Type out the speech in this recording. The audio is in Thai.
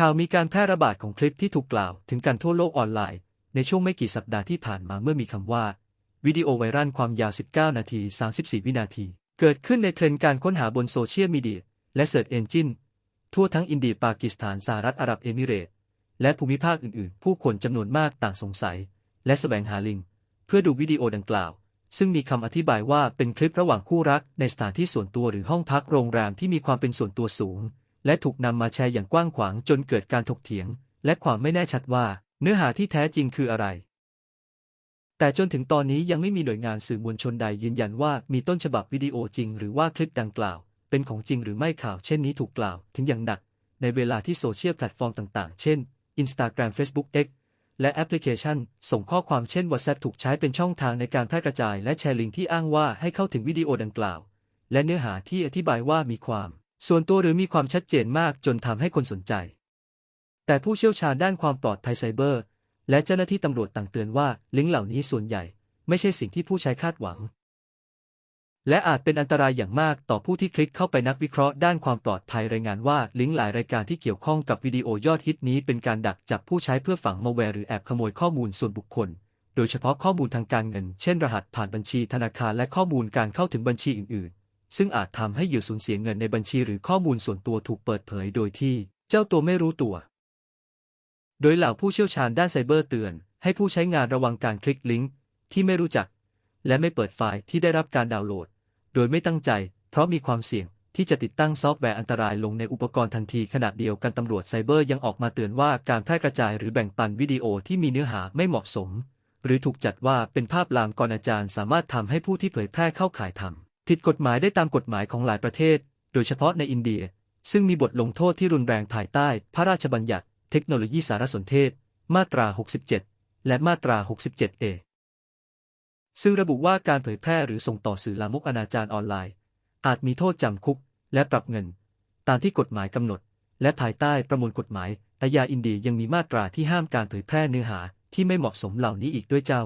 ข่าวมีการแพร่ระบาดของคลิปที่ถูกกล่าวถึงกันทั่วโลกออนไลน์ ในช่วงไม่กี่สัปดาห์ที่ผ่านมาเมื่อมีคำว่า วิดีโอไวรัลความยาว 19 นาที 34 วินาที เกิดขึ้นในเทรนด์การค้นหาบนโซเชียลมีเดียและเซิร์ชเอนจินทั่วทั้งอินเดียปากีสถานสหรัฐอาหรับเอมิเรตและภูมิภาคอื่นๆ ผู้คนจำนวนมากต่างสงสัย และแสวงหาลิงก์เพื่อดูวิดีโอดังกล่าว ซึ่งมีคำอธิบายว่าเป็นคลิประหว่างคู่รักในสถานที่ส่วนตัวหรือห้องพักโรงแรมที่มีความเป็นส่วนตัวสูง และถูกนำมาแชร์อย่างกว้างขวางจนเกิดการถกเถียง และความไม่แน่ชัดว่า เนื้อหาที่แท้จริงคืออะไร แต่จนถึงตอนนี้ยังไม่มีหน่วยงานสื่อมวลชนใดยืนยันว่ามีต้นฉบับวิดีโอจริง หรือว่าคลิปดังกล่าว เป็นของจริงหรือไม่ข่าวเช่นนี้ถูกกล่าวถึงอย่างหนัก ในเวลาที่โซเชียลแพลตฟอร์มต่างๆ เช่น Instagram Facebook X และแอปพลิเคชัน ส่งข้อความเช่น WhatsApp ถูกใช้เป็นช่องทางในการแพร่กระจาย และแชร์ลิงก์ที่อ้างว่าให้เข้าถึงวิดีโอดังกล่าว และเนื้อหาที่อธิบายว่ามีความ ส่วนตัวหรือมีความชัดเจนมากจนทำให้คนสนใจ แต่ผู้เชี่ยวชาญด้านความปลอดภัยไซเบอร์ และเจ้าหน้าที่ตำรวจต่างเตือนว่าลิงก์เหล่านี้ส่วนใหญ่ ไม่ใช่สิ่งที่ผู้ใช้คาดหวัง และอาจเป็นอันตรายอย่างมากต่อผู้ที่คลิกเข้าไปนักวิเคราะห์ด้านความปลอดภัยรายงานว่าลิงก์หลายรายการที่เกี่ยวข้องกับวิดีโอยอดฮิตนี้เป็นการดักจับผู้ใช้เพื่อฝังมาแวร์หรือแอบขโมยข้อมูลส่วนบุคคลโดยเฉพาะข้อมูลทางการเงิน เช่นรหัสผ่านบัญชีธนาคารและข้อมูลการเข้าถึงบัญชีอื่น ๆ ซึ่งอาจทำให้เหยื่อสูญเสียเงินในบัญชีหรือข้อมูลส่วนตัวถูกเปิดเผยโดยที่เจ้าตัวไม่รู้ตัว โดยเหล่าผู้เชี่ยวชาญด้านไซเบอร์เตือน ให้ผู้ใช้งานระวังการคลิกลิงก์ที่ไม่รู้จัก และไม่เปิดไฟล์ที่ได้รับการดาวน์โหลด โดยไม่ตั้งใจ เพราะมีความเสี่ยงที่จะติดตั้งซอฟต์แวร์อันตรายลงในอุปกรณ์ทันทีขณะเดียวกันตำรวจไซเบอร์ยังออกมาเตือนว่าการแพร่กระจายหรือแบ่งปันวิดีโอที่มีเนื้อหาไม่เหมาะสม หรือถูกจัดว่าเป็นภาพลามกอนาจารสามารถทำให้ผู้ที่เผยแพร่เข้าข่ายทำ ผิดกฎหมายได้ตามกฎหมายของหลายประเทศ โดยเฉพาะในอินเดีย ซึ่งมีบทลงโทษที่รุนแรงภายใต้ พระราชบัญญัติเทคโนโลยีสารสนเทศ มาตรา 67 และมาตรา 67A ซึ่งระบุว่าการเผยแพร่หรือส่งต่อสื่อลามกอนาจารออนไลน์ อาจมีโทษจำคุก และปรับเงิน ตามที่กฎหมายกำหนด และภายใต้ประมวลกฎหมายอาญาอินเดียยังมีมาตราที่ห้ามการเผยแพร่เนื้อหาที่ไม่เหมาะสมเหล่านี้อีกด้วยเจ้า